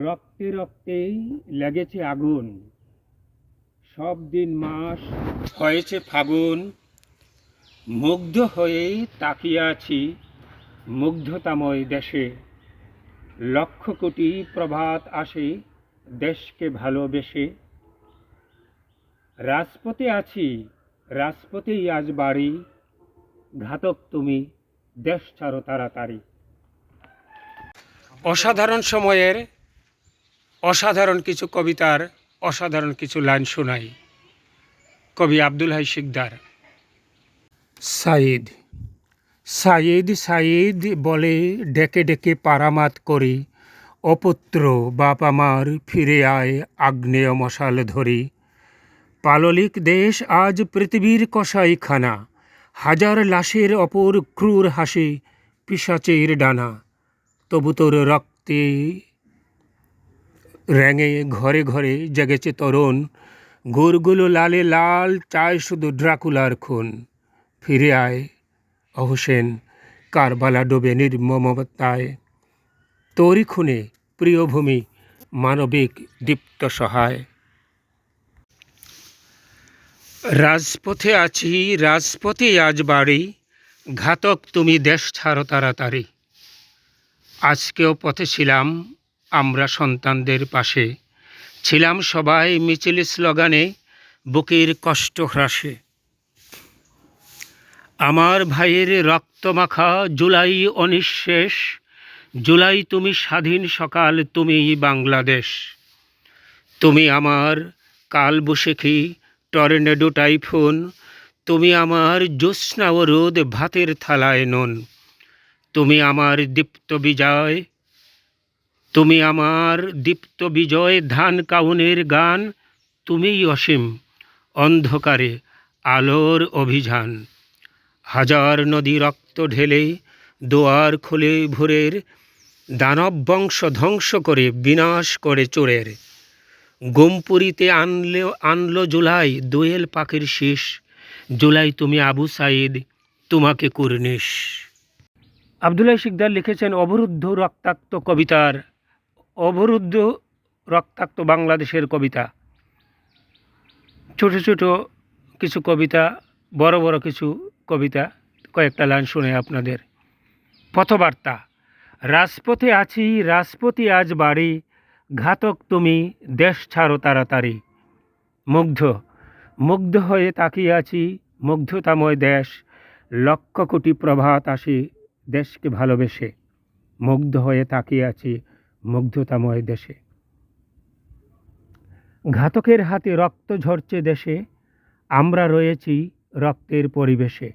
রক্তে রক্তেই লেগেছে আগুন। সব দিন মাস হয়েছে ফাগুন। মুগ্ধ হয়েই তাকিয়ে আছি মুগ্ধতাময় দেশে। লক্ষ কোটি প্রভাত আসে দেশকে ভালোবেসে। রাজপথে আছি, রাজপথেই আজ বাড়ি। ঘাতক তুমি, দেশ ছাড়ো তাড়াতাড়ি। অসাধারণ সময়ের অসাধারণ কিছু কবিতার অসাধারণ কিছু লাইন শোনাই। কবি আব্দুল হাই শিকদার। সাইদ সাইদ সাইদ বলে ডেকে ডেকে পারামাত করি। অপুত্র বাপ আমার, ফিরে আয় আগ্নেয় মশাল ধরি। পাললিক দেশ আজ পৃথিবীর কসাইখানা। হাজার লাশের অপর ক্রূর হাসি পিসাচের ডানা। তবু তোর রক্তে র্যাঙে ঘরে ঘরে জেগেছে তরুণ। গোরগুলো লালে লাল চায় শুধু ড্রাকুলার খুন। ফিরে আয় অহসেন, কারবালা ডোবে নির্মমতায় তোরই খুনে প্রিয় ভূমি, মানবিক দীপ্ত সহায়। রাজপথে আছি, রাজপথে আজ বাড়ি, ঘাতক তুমি দেশ ছাড়ো তাড়াতাড়ি। আজকেও পথে ছিলাম আমরা সন্তানদের পাশে। ছিলাম সবাই মিছিল স্লোগানে, বুকের কষ্ট হ্রাসে। আমার ভাইয়ের রক্তমাখা জুলাই অনিঃশেষ। জুলাই তুমি স্বাধীন সকাল তুমিই বাংলাদেশ। তুমি আমার কালবৈশাখী টর্নেডো টাইফুন। তুমি আমার জ্যোৎস্না ও রোদ ভাতের থালায় নন। তুমি আমার দীপ্ত বিজয় তুমি আমার দীপ্ত বিজয় ধান কাউনের গান, তুমিই অসীম অন্ধকারে আলোর অভিযান। হাজার নদী রক্ত ঢেলে দোয়ার খুলে ভোরের, দানব বংশ ধ্বংস করে বিনাশ করে চোরের। গোমপুরীতে আনলে, আনলো জুলাই দোয়েল পাখির শীষ, জুলাই তুমি আবু সাইদ, তোমাকে কুর্নিশ। আবদুল্লাহ শিকদার লিখেছেন অবরুদ্ধ রক্তাক্ত কবিতার অবরুদ্ধ রক্তাক্ত বাংলাদেশের কবিতা। ছোট ছোট কিছু কবিতা, বড় বড় কিছু কবিতা, কয়েকটা লাইন শুনে আপনাদের। পথবার্তা, রাজপথে আছি, রাজপথে আজ বাড়ি, ঘাতক তুমি, দেশ ছাড়ো তাড়াতাড়ি। মুগ্ধ মুগ্ধ হয়ে তাকিয়ে আছি, মুগ্ধতাময় দেশ, লক্ষ কোটি প্রভাত আসি দেশকে ভালোবেসে। মুগ্ধ হয়ে তাকিয়ে আছি মুগ্ধতাময় দেশে। ঘাতকের হাতে রক্ত ঝরছে দেশে, আমরা রয়েছি রক্তের পরিবেশে।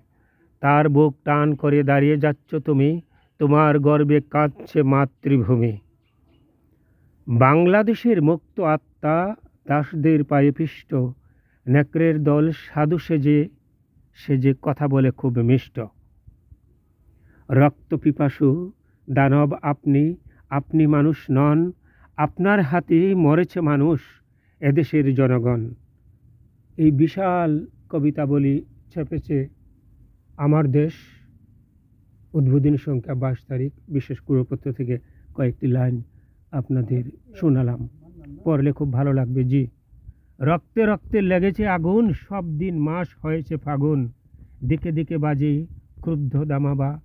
তার বুক টান করে দাঁড়িয়ে যাচ্ছ তুমি, তোমার গর্বে কাঁদছে মাতৃভূমি। বাংলাদেশের মুক্ত আত্মা দাসদের পায়ে পিষ্ট, নেকড়ের দল সাধু সেজে সেজে কথা বলে খুব মিষ্ট। রক্ত পিপাসু দানব আপনি আপনি মানুষ নন, আপনার হাতে মরেছে মানুষ এদেশের জনগণ। এই বিশাল কবিতাবলী ছেপেছে আমার দেশ। উদ্বোধনী সংখ্যা বাইশ তারিখ, বিশেষ কুরপত্র থেকে কয়েকটি লাইন আপনাদের শোনালাম। পড়লে খুব ভালো লাগবে, জি। রক্তে রক্তে লেগেছে আগুন, সব দিন মাস হয়েছে ফাগুন। দিকে দিকে বাজে ক্রুদ্ধ দামাবা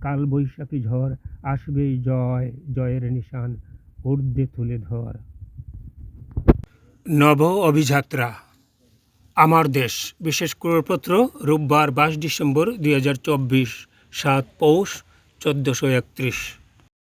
কাল বৈশাখী ঝড় আসবেই জয়, জয়ের নিশান, ঊর্ধ্বে তুলে ধর। নব অভিযাত্রা, আমার দেশ। বিশেষ ক্রয়পত্র রোববার বাইশ ডিসেম্বর দুই সাত পৌষ, চোদ্দোশো একত্রিশ।